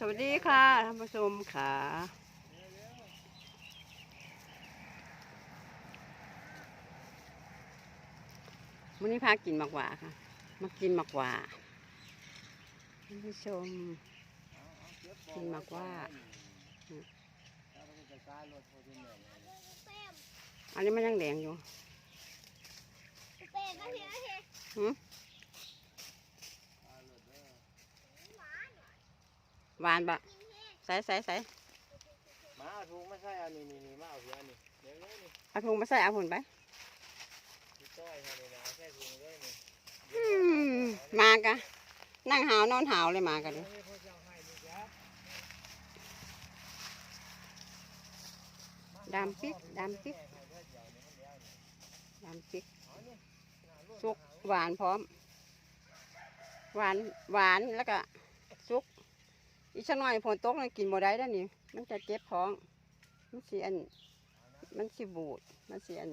สวัสดีค่ะท่านผู้ชมค่ะวันนี้พากินหมากหวาค่ะ มากินหมากหวาท่านผู้ชม กินหมากหว่าอันนี้มันยังแดงอยู่หืม หวานปะใส่ใส่ใส่มาเอาถุงมาใส่อันนี้นี่นี่มาเอาเสียนี่เดี๋ยวนี้นี่เอาถุงมาใส่เอาผลไปพี่ต้อยทำนี่นะเอาแค่ถุงเลยนี่อืมมากะนั่งหาวนอนหาวเลยมากะดิเดี๋ยวนี้พ่อเจ้าให้นี่จ้ะดำปิ๊กดำปิ๊กดำปิ๊กสุกหวานพร้อม หวานหวานแล้วก็สุก อีกสักหน่อยฝนตกเลยกินบ่ได้แล้วนี่ มันจะเจ็บท้อง มันสิอันมันสิบูด มันสิอัน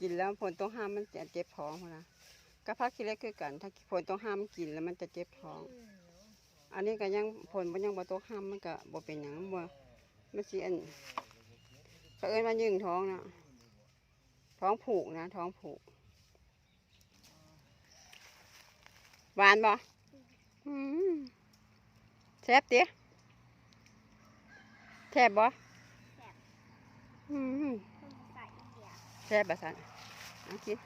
กินแล้วฝนตกห้ามมันจะเจ็บท้องนะก็พักทีแรกคือกัน ถ้าฝนตกห้ามกินแล้วมันจะเจ็บท้อง อันนี้ก็ยังฝนมันยังบ่ตกห้ามมันก็บ่เป็นหยังบ่มันสิอันเขาเอิ้นว่ายึงท้องนะท้องผูกนะ ท้องผูกหวานบ่อืม แซ่บติแซ่บบ่อืมแซ่บบ่สันเอากิน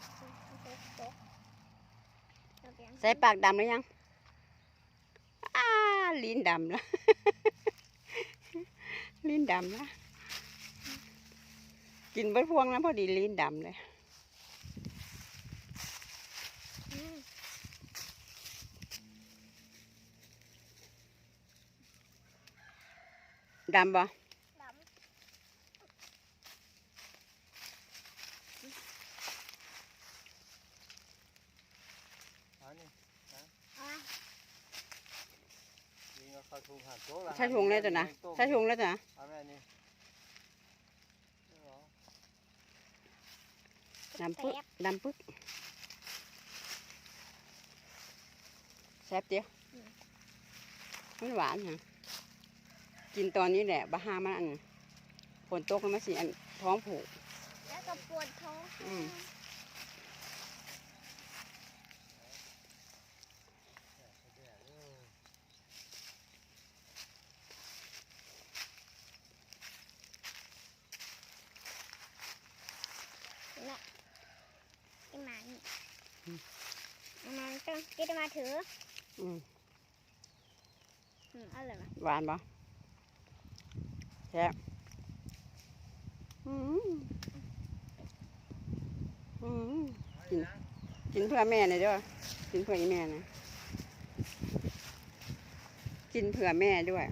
ใส่ปากดำหรือยังอ้าลิ้นดำละลิ้นดำละกินเบดพวงแล้วพอดีลิ้นดำเลย ดำบ่เอานี่นะยิงเอาเข้าถุงหักโต๊ะละใช้ถุงเลยจ้ะนะใช้ถุงเลยจ้ะนะเอาแม่นี่เอาดำปึ๊กดำปึ๊กแซ่บเดียวมันหวานฮะ กินตอนนี้แหละบะฮามันอันฝนตกแล้วมันสิอันท้องผูก แล้วก็ปวดท้องอืมนะไอหมานี่มันต้องกินมาถืออืมอืมอร่อยไหมหวานบ่ แซ่บอืมอืมกินกินเพื่อแม่หน่อยเด้อกินเพื่ออีแม่นะกินเผื่อแม่ด้วย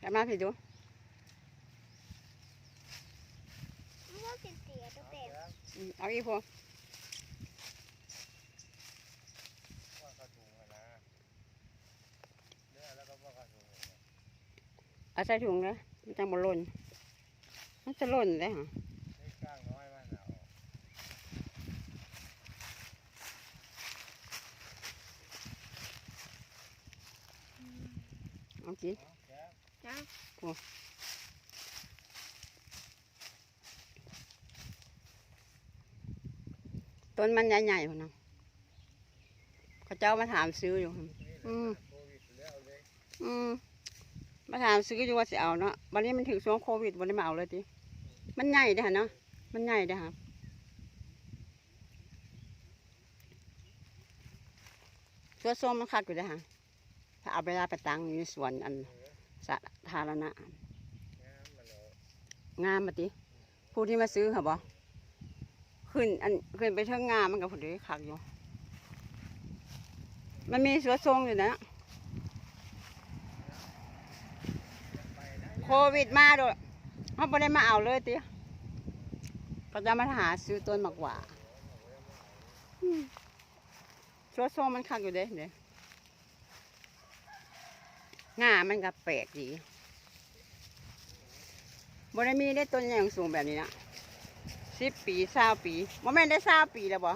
กลับมาพี่ดู ไม่ต้องกินเสียตัวเต็ม อืม เอาอีกพวงว่าเข้าถุงอะนะเนื้อแล้วก็ว่าเข้าถุงอะนะเอาใส่ถุงเลยมันจังบ่หล่นมันจะหล่นเลยฮะ นี่กล้างน้อยมันเอา เอากิน เอาแก้ว ต้น มันใหญ่ๆพุ่นนะเขาเจ้ามาถามซื้ออยู่หั่นอืมโควิดแล้วเลยอืมมาถามซื้ออยู่ว่าสิเอาเนาะวันนี้มันถึงช่วงโควิดวันนี้มาเอาเลยติมันใหญ่เด้อฮะเนาะมันใหญ่เด้อฮะสวนส้มมันคักอยู่เด้อฮะถ้าเอาไปลาไปตั้งอยู่ในสวนอันสาธารณะงามมันเอางามมาติผู้ที่มาซื้อค่ะบ่ ขึ้น อันขึ้นไปเทิงงามันก็พอดีคักอยู่ มันมีเสวนทรงอยู่นะ โควิดมาโดยเขาไม่ได้มาเอาเลยติก็จะมาหาซื้อต้นหมากหว่าอืมสวนทรงมันคักอยู่เด้เด้งามันก็แปลกดีบ่ได้มีได้ต้นอย่างสูงแบบนี้นะ สิบปีเศร้าปีบ่แม่นได้เศร้าปีแล้วบ่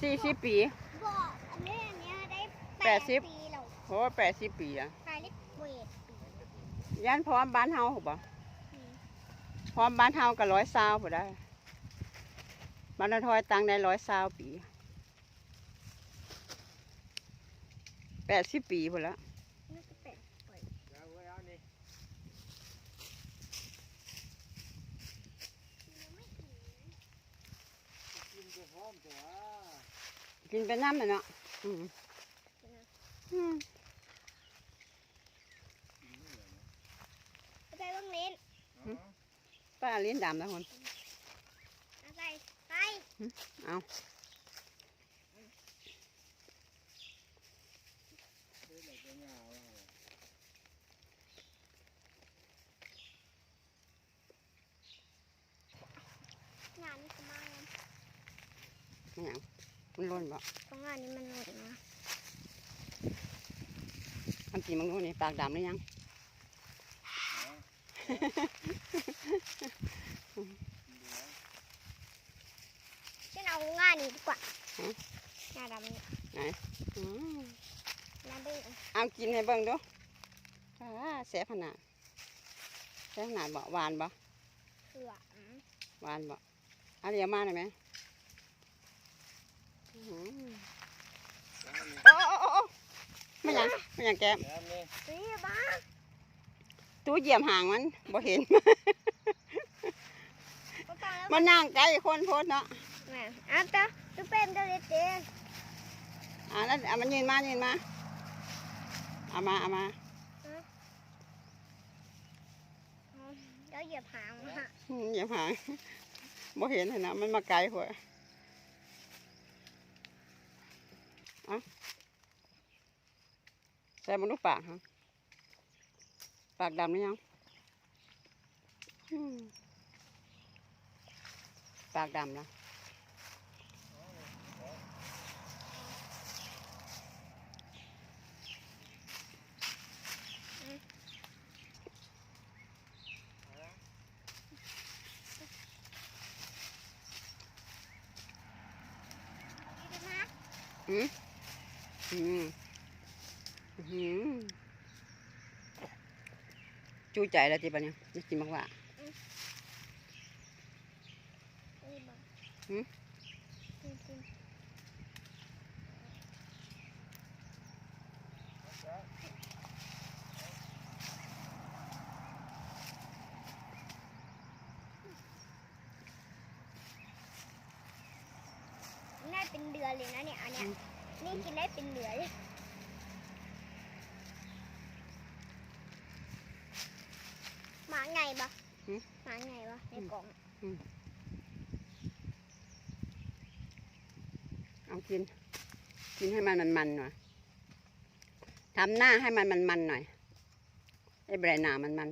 สี่สิบปี บอกอันนี้อันเนี้ยได้แปดสิบ ปีแล้วโอ้แปดสิบปีอะขายได้เวทปีย่านพร้อมบ้านเฮาบ่อืมพร้อมบ้านเฮาก็ร้อยเศร้าบ่ได้บ้านนาทอยตังได้ร้อยเศร้าปีแปดสิบปีพุ่นละ น่าจะแปดปี เอาไว้เอานี่ ยังไม่ถึง กินไปพร้อมตัวกินไปน้ำน่ะเนาะอืมอืมไปเบ้างเล่นป้าลิ้นดำนะคนเอาไปไป เอา งานนี้ก็มาแล้ว อหย่างมันร่นบ่เพราะงานนี้มันหมดนะอันจีมึงรู้นี่ปากดำหรือยังฉันเอางานนี้ดีกว่าฮะงานดำเนี่ยอืมงานดื้อเอากินให้เบิ่งดูอ่าแซ่บขนาดแซ่บขนาดบ่หวานบ่เขืออืมหวานบ่เอาเดี๋ยวมาหน่อยไหมอื้อหือ โอ้โอ้โอ้โอ้ไม่หยังไม่หยังแก้มแล้วนี่นี่บ้าตู้เหยียบหางมันบ่เห็นก็ตอนแล้วมันนั่งใกล้คนโพดเนาะแม่อะตาตุ๊เป็นตัวเล็กเองอ่าแล้วเอามันยืนมายืนมาเอามาเอามาแล้วเหยียบหางมาอืมเหยียบหางบ่เห็นเห็นนะมันมาไกลหัวเอา ใส่มันลูกปากฮะปากดำหรือยังปากดำแล้ว ดีนะ อืมอืมอืม จูใจแล้วจีบันเนี่ยจะกินมากว่านี่บ้าหืมจริงๆได้เป็นเดือนเลยนะเนี่ยอันเนี้ยนี่กินได้เป็นเดือนเลย หมาไงบะหมาไงวะในกล่องเอากิน กินให้มันมันๆหน่อยทำหน้าให้มันมันๆหน่อยไอ้แบรนด์หนามันมัน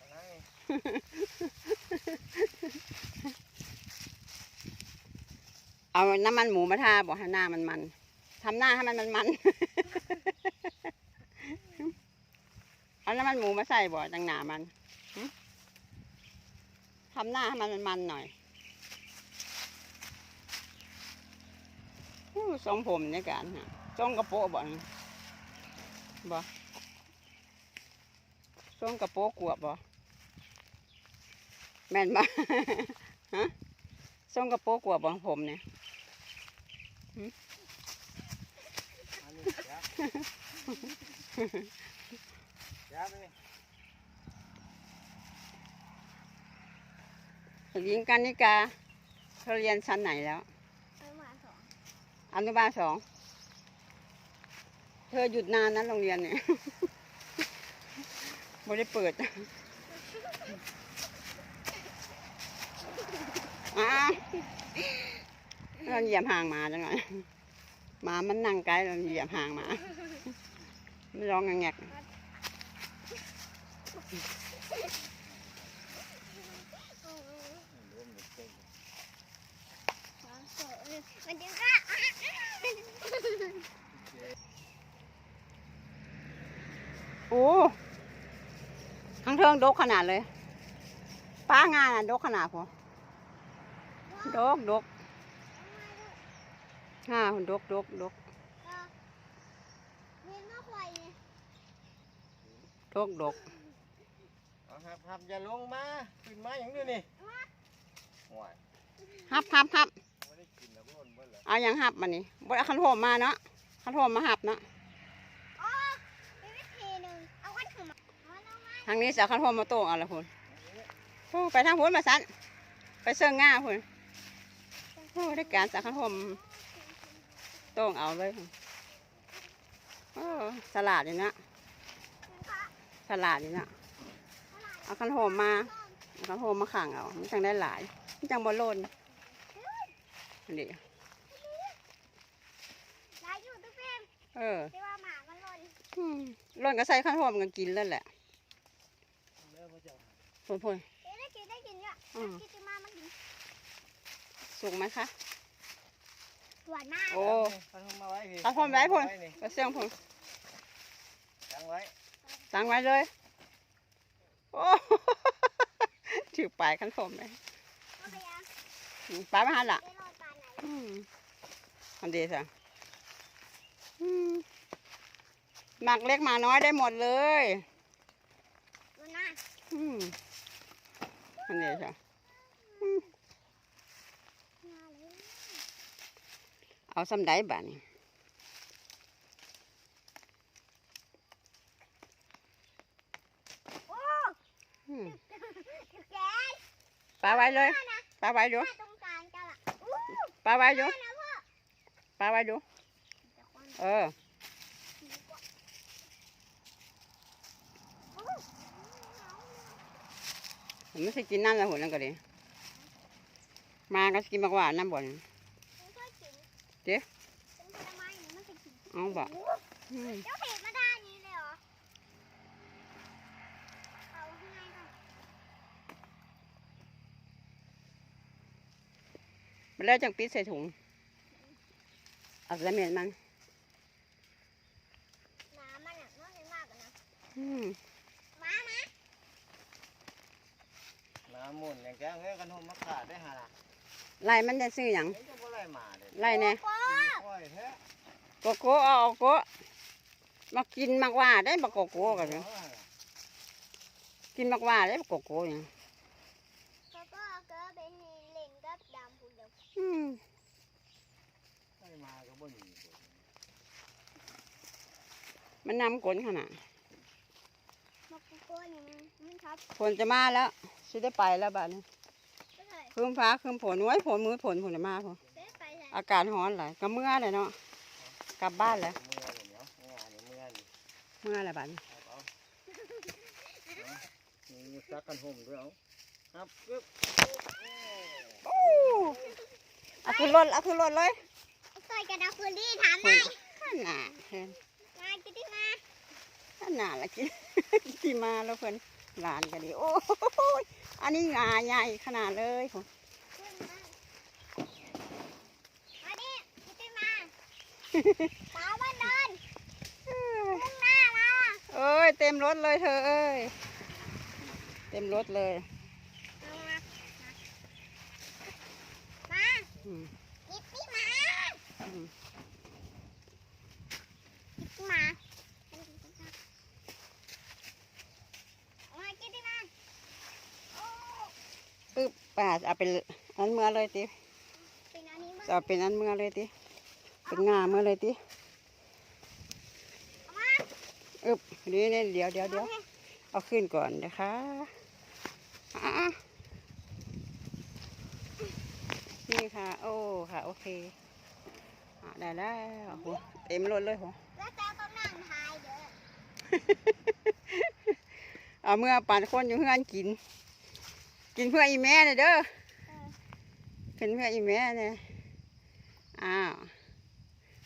อะไรๆเอาน้ำมันหมูมาทาบอกให้หน้ามันมันทำหน้าให้มันมันมันๆ เอาน้ำมันหมูมาใส่บ่จังหนามันทำหน้าให้มันมันหน่อยอู้ทรงผมในการฮะทรงกระโปรงบ่นี่บ่ทรงกระโปงกวบบ่แม่นบ่ฮะทรงกระโปงกวบบ่ผมเนี่ย หญิงกันนิกาเธอเรียนชั้นไหนแล้วเอามาสองอนุบาลสอง เธอหยุดนานนะโรงเรียนเนี่ยไม่ได้เปิดอ้าวเราเหยียบห่างหมาจังหน่อยหมามันนั่งไกลเราเหยียบห่างหมา ไม่ร้องงงแงก มันจะฆ่าโอ้ทั้งเทิงดกขนาดเลย ป้างานอะดกขนาดพอดกดกฮ่าหุ่นดกดกดกเรียนมาควายเนี่ยดกดกเอา ครับครับอย่าลงมาขึ้นมาอย่างนี้นี่โอ้ยฮับฮับฮับไม่ได้กินแล้วมันเมื่อไหร่เอาอย่างฮับมานี่บดเอาคันโทมมาเนาะคันโทมมาฮับเนาะอ๋อมีวิธีหนึ่งเอาวันขึ้นมาเอาวันเอามาทางนี้จะเอาคันโทมมาโต้งเอาละพุ่นโอ้ไปทางพุ่นมาสันไปเสื่องง่าพุ่นโอ้ได้การสักคันโทมโต้งเอาเลยพุ่นโอ้สลัดนี่นะสลัดนี่นะ เอาคันโทมมาเอาคันโทมมาขังเอามันจังได้หลายมันจังบ่หล่นนี่ลายอยู่ตุ๊กเฟมเออที่ว่าหมามันหล่นอืมหล่นก็ใส่คันโทมกันกินแล้วแหละเริ่มมาจากพุ่นพุ่นเอ๊ะได้กินได้กินเนี่ยอืมกินจะมามันกินสุกไหมคะหวานมากโอ้คันมาไว้พี่คันโทมไว้พุ่นนี่ไปเสื่องพุ่นตั้งไว้ตั้งไว้เลยโอ้ ถือปลายขั้นผมเลยปลายมาหันละอันดียวจ้ะอืมหมักเล็กหมาน้อยได้หมดเลยอันดียวจ้ะหน้าเลยเอาซ้ำได้บ้านี่ โอ้ อืมจุกแกนปลาไว้เลยปลาไว้ดูหน้าตรงกลางกั มันแล้วจังปิดใส่ถุงเอาใส่เม็ดมันน้ำมันอะน้อยมากอะนะ อืมมามาน้ำมุนอย่างแกงเฮ้ยคันโทมมาขาดได้หาละไล่มันจะซื้ออย่างเฮ้ยจะบ่ไล่มาเลยไล่แน่โอ้โอ้ยแท้โกโก้เอาเอาโกะมากินมากว่าได้บักโกโก้กันเลยกินมากว่าได้บักโกโก้อย่าง ก็ก็ก็เป็นเล่นกับดำพูดเดียว อืมไล่มาก็บ่หนีมันนำกลนขนาดมากูโก้เนี่ยมันมันชอบฝนจะมาแล้วสิได้ไปแล้วบ้านนี้ก็เลยคืมฟ้าคืมฝนไว้ฝนมือฝนฝนจะมาพอเดินไปเลยอากาศร้อนหลายก็เมื่อเลยเนาะกลับบ้านแล้วเมื่อเดี๋ยวงานนี่เมื่อนี่เมื่ออะไรบ้านนี้เอาเอานี่ซักกันห่มด้วยเอาครับปึ๊บโอ้ เอาขึ้นรถเอาขึ้นรถเลยเคยกันเอาคืนดีถามได้ขันหนาเพิ่นมากินที่มาขันหนาละกินที่มาแล้วเพิ่นหลานก็ดีโอ้ยอันนี้งาใหญ่ขนาดเลยผมขึ้นมาดิกินที่มาสาวบ้านเดินมุ่งหน้ามาเอ้ยเต็มรถเลยเธอเอ้ยเต็มรถเลย เอามามา อืมกินที่มาอืมกินที่มามากินที่มาปึ๊บป่าเอาเป็นอันเมื่อเลยติเป็นอันนี้มั้งจะเอาเป็นอันเมื่อเลยติเป็นงาเมื่อเลยติอึบนี่นี่เดี๋ยวเดี๋ยวเดี๋ยวเอาขึ้นก่อนนะคะอะนี่ ค่ะ โอ้ค่ะ โอเคอะได้แล้วโหเต็มรถเลยโหแล้วแต่ต้องนั่งทายเด้อเอาเมื่อปั่นคนอยู่เพื่อนกิน กินเพื่ออีแม่เลยเด้อเออกินเพื่ออีแม่เนี่ยอ้าว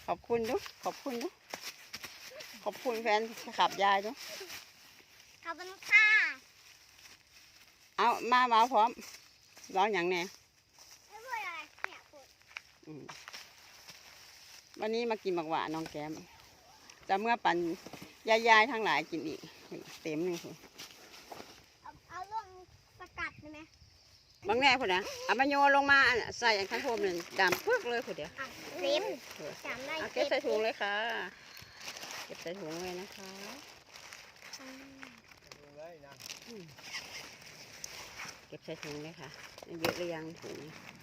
ขอบคุณดุขอบคุณดุขอบคุณแฟนขับยายดุขอบคุณค่ะเอามามาพร้อมร้องอย่างแน่ ไม่พูดอะไรเนี่ยพูด อืม วันนี้มากินบักหวานน้องแก้มจะเมื่อปั่นยายๆทั้งหลายกินอีก เต็มเลยคุณได้ไหมบางแน่พุ่นนะเอามาโยนลงมาอันน่ะใส่อันข้างโพมนั่นดำปึ๊กเลยพุ่นเดียวอะเล็บจำได้เอาเก็บใส่ถุงเลยค่ะ เก็บใส่ถุงเลยนะคะอืมดูเลยนะเก็บใส่ถุงเลยค่ะเยอะหรือยังถุงอืม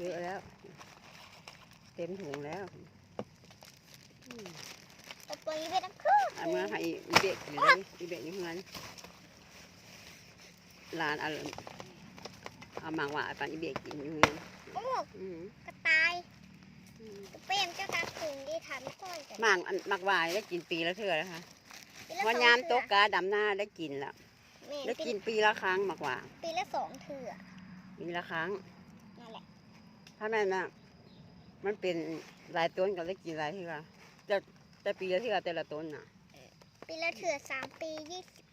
เยอะแล้ว เต็มถุงแล้วอืมเอาไปไปทั้งคืนเอามื่อให้อีเบกกินเลยอีเบกอยู่เงินลานเอาเอาหมากหวานปันอีเบกกินอยู่เงินโอ้อืมกระต่ายอืมกระเป้มเจ้าตาถึงที่ทำก้อยกันหมากอันหมากหวานได้กินปีละเท่าแล้วค่ะปีละวันสองยามเถื่ตกกาดำหน้าได้กินแล้ว แม่ได้ปีกินปีละครั้งหมากหวานปีละสองเถื่อปีละครั้งนั่นแหละ ถ้าแม่นน่ะมันเป็นหลายต้นก็ได้กินหลายเท่าแต่แต่ปีละเท่าแต่ละต้นน่ะ ปีละเถื่อสามปียี่สิบ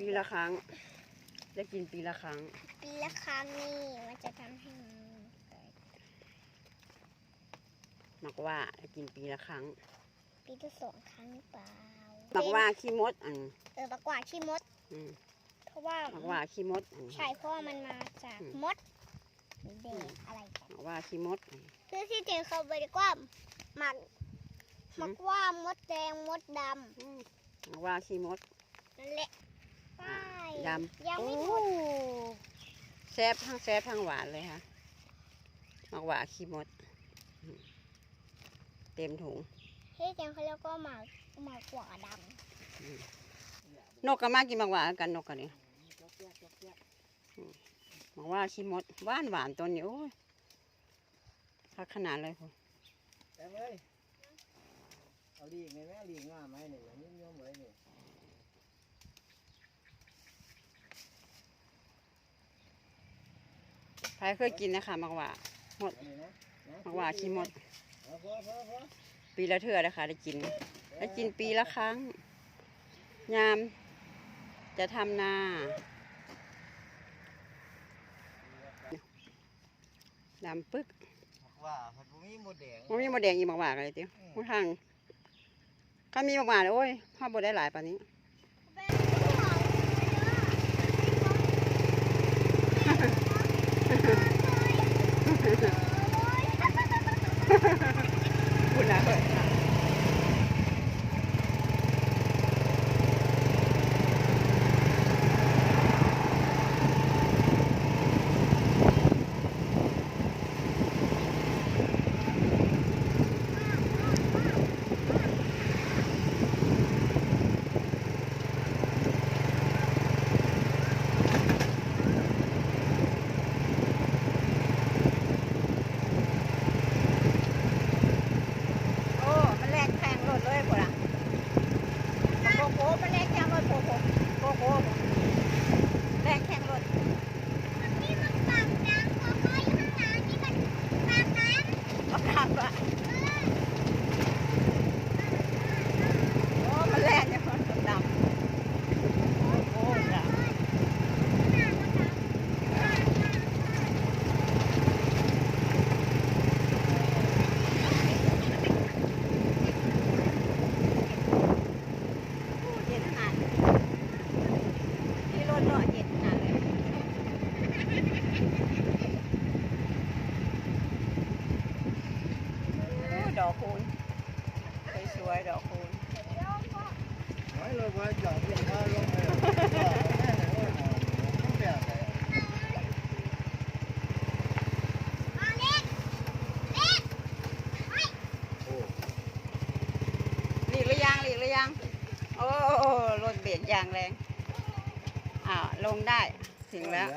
ปีละครั้งได้กินปีละครั้ง ปีละครั้งนี่มันจะทำให้มันเกิดหมากว่าได้กินปีละครั้ง ปีละสองครั้งหรือเปล่าหมากว่าขี้มดอันเออบักกว่าขี้มด อืมเพราะว่าหมากว่าขี้มดอัน ใช่เพราะว่ามันมาจากอืม มด เด็กอะไรกันหมากว่าขี้มดอันคือที่จริงเขาบอกว่าหมักหมักว่ามดแดงมดดอืมหมากว่าขี้มดำนั่นแหละใช่ดยังำไม่โอ้พูดแซ่บทั้งแซ่บทั้งหวานเลยค่ะหมากว่าขี้มดอืมเต็มถุงที่จริงเขาเรียกว่าหมักหมักกว่าดนกก็มากินหมากหวานกันนกกันนี่อืม หมากว่าขี้มดหวานหวานตัวนี้โอ้ยพักขนาดเลยคุณแต่เอ้ยเอาลีกในแม่ลีกง่าไหมเนี่ยอย่างนี้โยมไว้เนี่ยใครเคยกินนะคะหมากหว่าอันนี้นะนะหมากหว่าขี้มดเอาพอพอพอปีละเทื่อนะคะได้กินได้กินปีละครั้ง ยามจะทำนา ดำปึ๊กว่าผัดบุ้มีหมดแดงมันมีหมดแดงอีกหมากหวานอะไรเตี้ยมูทางถ้ามีหมากหวานโอ้ยข้าวบดได้หลายปานนี้ คุณนะเฮ้ยโอ้ มันแลกแพงรถเลยพุ่นอะโกโก้มันแลกแพงรถโกโก้โกโก้แลกแพงรถ นี่มันปากดังพอเขาอยู่ข้างหลังนี่มันปากดัง บักคับอะโอ้ มันแลกเนี่ยมันดำโอ้โหจ้ะโอ้เย็นขนาดนี่รถเนาะเย็นขนาดเลย โอ้ดอกคูณสวยๆดอกคูณ nói lời qua chọn tiền ba luôn rồi Chọn cái này ôi mà không đẹp này มาเล็กเล็ก Ồ, หลีกหรือยังหลีกหรือยัง โ